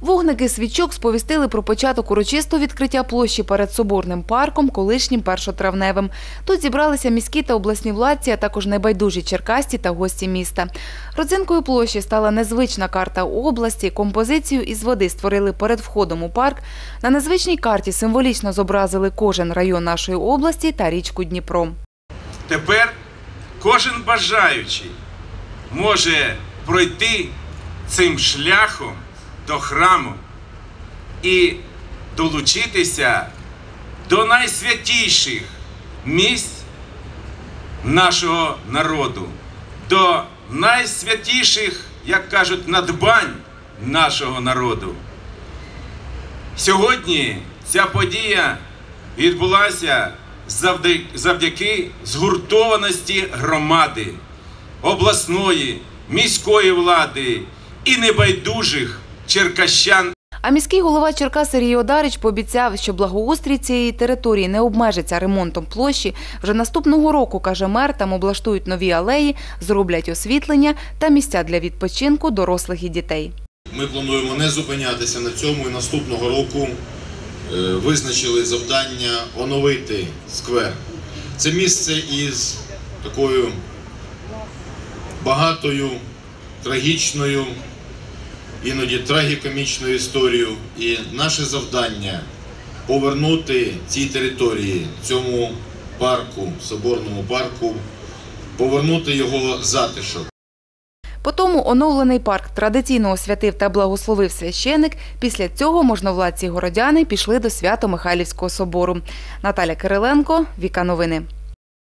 Вогники свічок сповістили про початок урочистого відкриття площі перед Соборним парком, колишнім першотравневим. Тут зібралися міські та обласні владці, а також небайдужі черкасті та гості міста. Родзинкою площі стала незвична карта області. Композицію із води створили перед входом у парк. На незвичній карті символічно зобразили кожен район нашої області та річку Дніпро. Тепер кожен бажаючий може пройти цим шляхом до храму і долучитися до найсвятіших місць нашого народу, до найсвятіших, як кажуть, надбань нашого народу. Сьогодні ця подія відбулася завдяки, згуртованості громади, обласної, міської влади і небайдужих черкащан А міський голова Черкас Сергій Одарич пообіцяв, що благоустрій цієї території не обмежиться ремонтом площі. Вже наступного року, каже мер, там облаштують нові алеї, зроблять освітлення та місця для відпочинку дорослих і дітей. Ми плануємо не зупинятися на цьому і наступного року е, визначили завдання оновити сквер. Це місце із такою багатою, трагічною, іноді трагікомічною історією. І наше завдання повернути цій території, цьому парку, соборному парку, повернути його затишок. По тому оновлений парк традиційно освятив та благословив священик. Після цього можновладці городяни пішли до Свято-Михайлівського собору. Наталя Кириленко, Віка Новини.